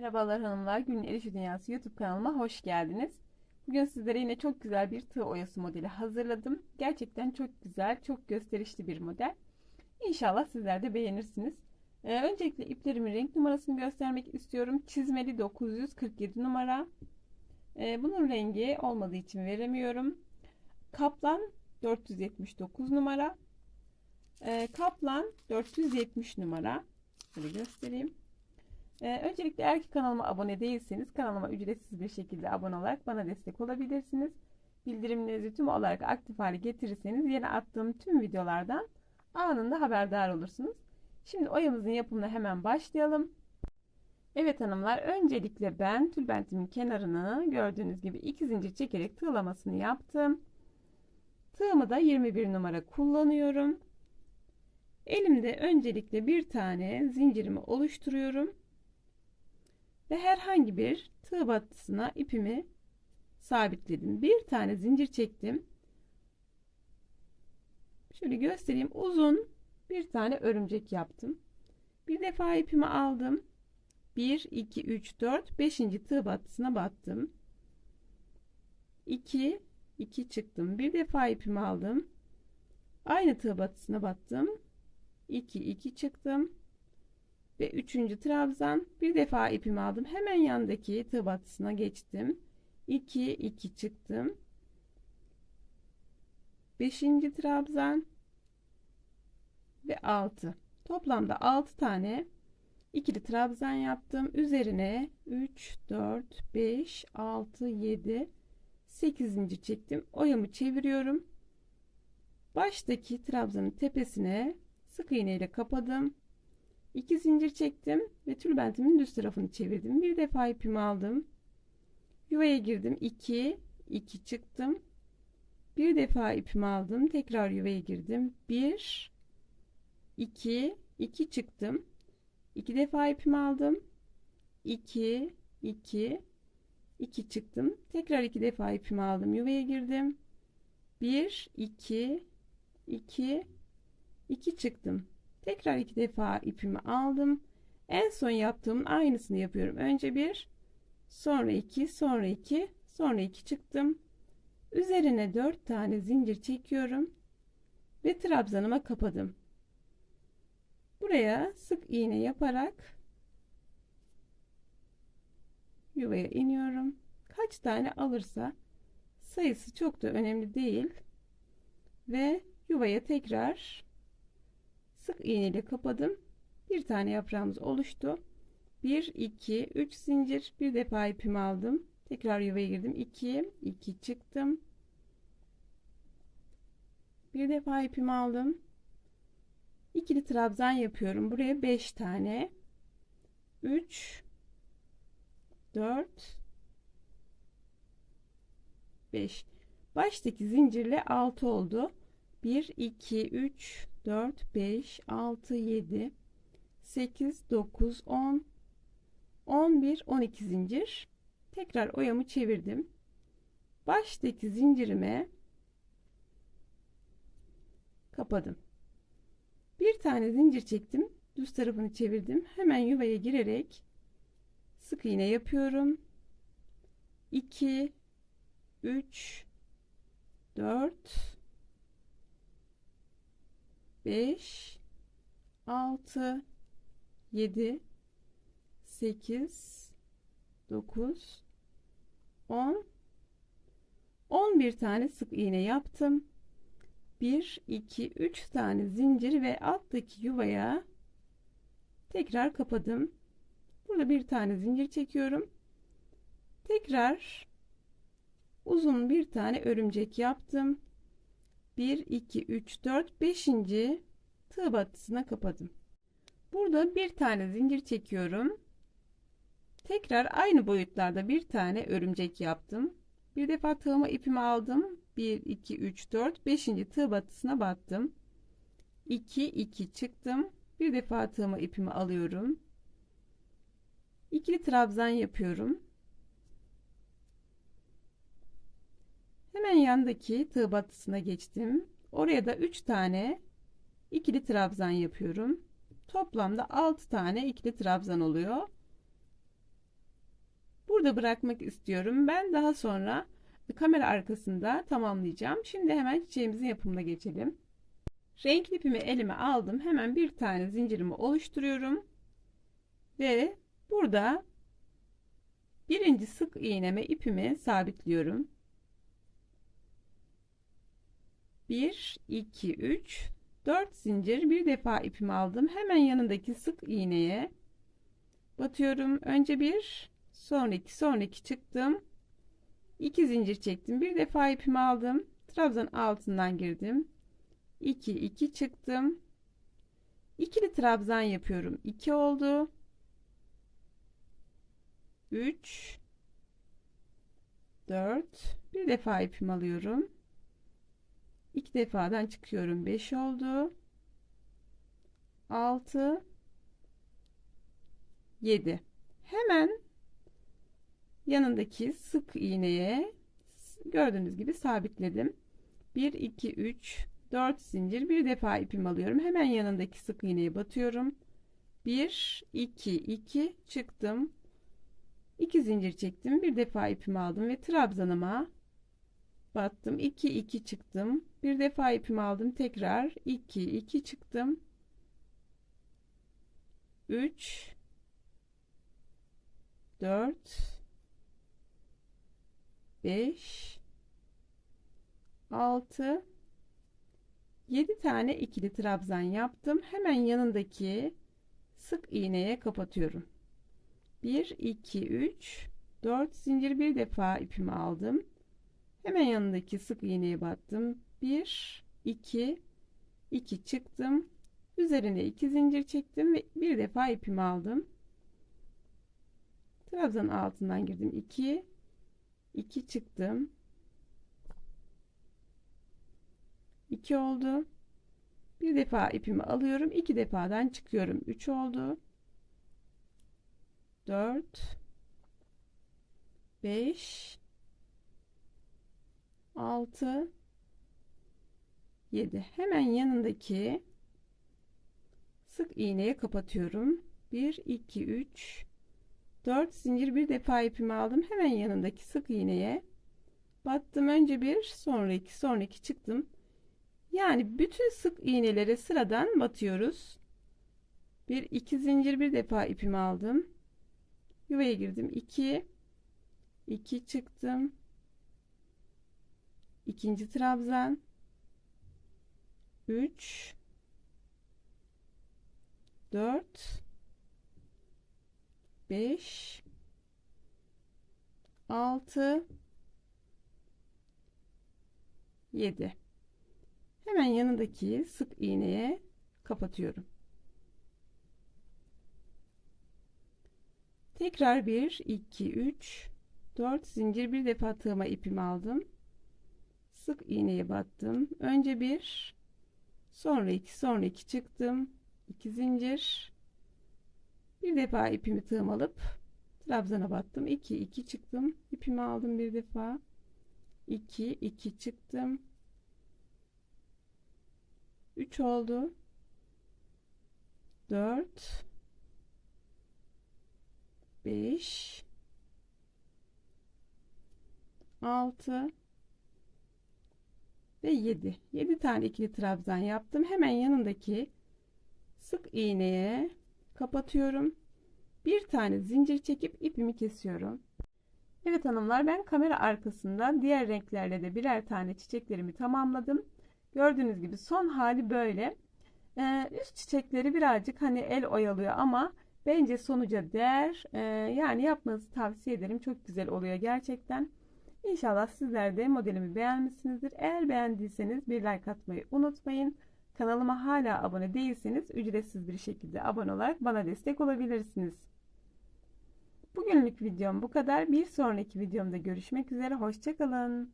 Merhabalar hanımlar, Günün El İşi Dünyası YouTube kanalıma hoş geldiniz. Bugün sizlere yine çok güzel bir tığ oyası modeli hazırladım. Gerçekten çok güzel, çok gösterişli bir model. İnşallah sizler de beğenirsiniz. Ee, öncelikle iplerimin renk numarasını göstermek istiyorum. Çizmeli 947 numara. Ee, bunun rengi olmadığı için veremiyorum. Kaplan 479 numara. Ee, Kaplan 470 numara. Şöyle göstereyim. Ee, öncelikle eğer ki kanalıma abone değilseniz kanalıma ücretsiz bir şekilde abone olarak bana destek olabilirsiniz. Bildirimlerinizi tüm olarak aktif hale getirirseniz yeni attığım tüm videolardan anında haberdar olursunuz. Şimdi oyamızın yapımına hemen başlayalım. Evet hanımlar öncelikle ben tülbentimin kenarını gördüğünüz gibi iki zincir çekerek tığlamasını yaptım. Tığımı da 21 numara kullanıyorum. Elimde öncelikle bir tane zincirimi oluşturuyorum ve herhangi bir tığ battısına ipimi sabitledim. Bir tane zincir çektim. Şöyle göstereyim. Uzun bir tane örümcek yaptım. Bir defa ipimi aldım. 1, 2, 3, 4, 5. tığ battısına battım. 2, 2 çıktım. Bir defa ipimi aldım. Aynı tığ battısına battım. 2, 2 çıktım ve üçüncü trabzan bir defa ipimi aldım. Hemen yandaki tığ battısına geçtim. 2 2 çıktım. Beşinci trabzan ve 6 toplamda 6 tane ikili trabzan yaptım. Üzerine 3 4 5 6 7 8. çektim. Oyamı çeviriyorum. Baştaki trabzanın tepesine sık iğne ile kapadım 2 zincir çektim ve tülbentimin düz tarafını çevirdim. Bir defa ipimi aldım. Yuvaya girdim. 2 2 çıktım. Bir defa ipimi aldım. Tekrar yuvaya girdim. 1 2 2 çıktım. 2 defa ipimi aldım. 2 2 2 çıktım. Tekrar 2 defa ipimi aldım. Yuvaya girdim. 1 2 2 2 çıktım. Tekrar iki defa ipimi aldım. En son yaptığımın aynısını yapıyorum. Önce bir, sonra iki, sonra iki, sonra iki çıktım. Üzerine dört tane zincir çekiyorum ve trabzanıma kapadım. Buraya sık iğne yaparak yuvaya iniyorum. Kaç tane alırsa sayısı çok da önemli değil. Ve yuvaya tekrar sık iğne ile kapadım. Bir tane yaprağımız oluştu. 1 2 3 zincir bir defa ipimi aldım. Tekrar yuvaya girdim. 2 2 çıktım. Bir defa ipimi aldım. İkili trabzan yapıyorum. Buraya 5 tane. 3 4 5 baştaki zincirle 6 oldu. 1 2 3 4, 5, 6, 7, 8, 9, 10, 11, 12 zincir. Tekrar oyamı çevirdim. Baştaki zincirime kapadım. Bir tane zincir çektim. Düz tarafını çevirdim. Hemen yuvaya girerek sık iğne yapıyorum. 2 3 4 5 6 7 8 9 10 11 tane sık iğne yaptım. 1 2 3 tane zincir ve alttaki yuvaya tekrar kapadım. Burada bir tane zincir çekiyorum. Tekrar uzun bir tane örümcek yaptım. 1 2 3 4 5. tığ battısına kapadım. Burada bir tane zincir çekiyorum. Tekrar aynı boyutlarda bir tane örümcek yaptım. Bir defa tığıma ipimi aldım. 1 2 3 4 5. tığ battısına battım. 2 2 çıktım. Bir defa tığıma ipimi alıyorum. İkili trabzan yapıyorum. Hemen yandaki tığ battısına geçtim. Oraya da 3 tane ikili trabzan yapıyorum. Toplamda 6 tane ikili trabzan oluyor. burada bırakmak istiyorum. Ben daha sonra kamera arkasında tamamlayacağım. Şimdi hemen çiçeğimizin yapımına geçelim. Renkli ipimi elime aldım. Hemen bir tane zincirimi oluşturuyorum. Ve burada birinci sık iğneme ipimi sabitliyorum. 1 2 3 4 zincir bir defa ipimi aldım. Hemen yanındaki sık iğneye batıyorum. Önce bir, sonra iki, sonra iki çıktım. 2 zincir çektim. Bir defa ipimi aldım. Trabzan altından girdim. 2 2 çıktım. İkili trabzan yapıyorum. 2 oldu. 3 4 bir defa ipimi alıyorum. 2 defadan çıkıyorum. 5 oldu. 6 7 hemen yanındaki sık iğneye gördüğünüz gibi sabitledim. 1 2 3 4 zincir. Bir defa ipimi alıyorum. Hemen yanındaki sık iğneye batıyorum. 1 2 2 çıktım. 2 zincir çektim. Bir defa ipimi aldım ve trabzanıma battım 2 2 çıktım bir defa ipimi aldım tekrar 2 2 çıktım 3 4 5 6 7 tane ikili trabzan yaptım. Hemen yanındaki sık iğneye kapatıyorum. 1 2 3 4 zincir bir defa ipimi aldım. Hemen yanındaki sık iğneye battım. 1 2 2 çıktım. Üzerine 2 zincir çektim ve bir defa ipimi aldım. Trabzan altından girdim. 2 2 çıktım. 2 oldu. Bir defa ipimi alıyorum. 2 defadan çıkıyorum. 3 oldu. 4 5 6 7 hemen yanındaki sık iğneye kapatıyorum. 1 2 3 4 zincir bir defa ipimi aldım. Hemen yanındaki sık iğneye battım. Önce bir sonra iki sonra iki çıktım. Yani bütün sık iğnelere sıradan batıyoruz. Bir iki zincir bir defa ipimi aldım. Yuvaya girdim. 2 2 çıktım ikinci trabzan. 3 4 5 6 7 hemen yanındaki sık iğneye kapatıyorum. Tekrar 1 2 3 4 zincir bir defa tığıma ipimi aldım sık iğneye battım. Önce bir sonra iki sonra iki çıktım. 2 zincir. Bir defa ipimi tığmalıp trabzana battım. 2 2 çıktım. İpimi aldım bir defa. 2 2 çıktım. 3 oldu. 4 5 6 ve 7 7 tane ikili trabzan yaptım. Hemen yanındaki sık iğneye kapatıyorum. Bir tane zincir çekip ipimi kesiyorum. Evet hanımlar ben kamera arkasında diğer renklerle de birer tane çiçeklerimi tamamladım. Gördüğünüz gibi son hali böyle. Ee, üst çiçekleri birazcık hani el oyalıyor ama bence sonuca değer. Ee, yani yapmanızı tavsiye ederim. Çok güzel oluyor gerçekten İnşallah sizler de modelimi beğenmişsinizdir eğer beğendiyseniz bir like atmayı unutmayın Kanalıma hala abone değilseniz ücretsiz bir şekilde abone olarak bana destek olabilirsiniz. Bugünlük videom bu kadar. Bir sonraki videomda görüşmek üzere. Hoşçakalın.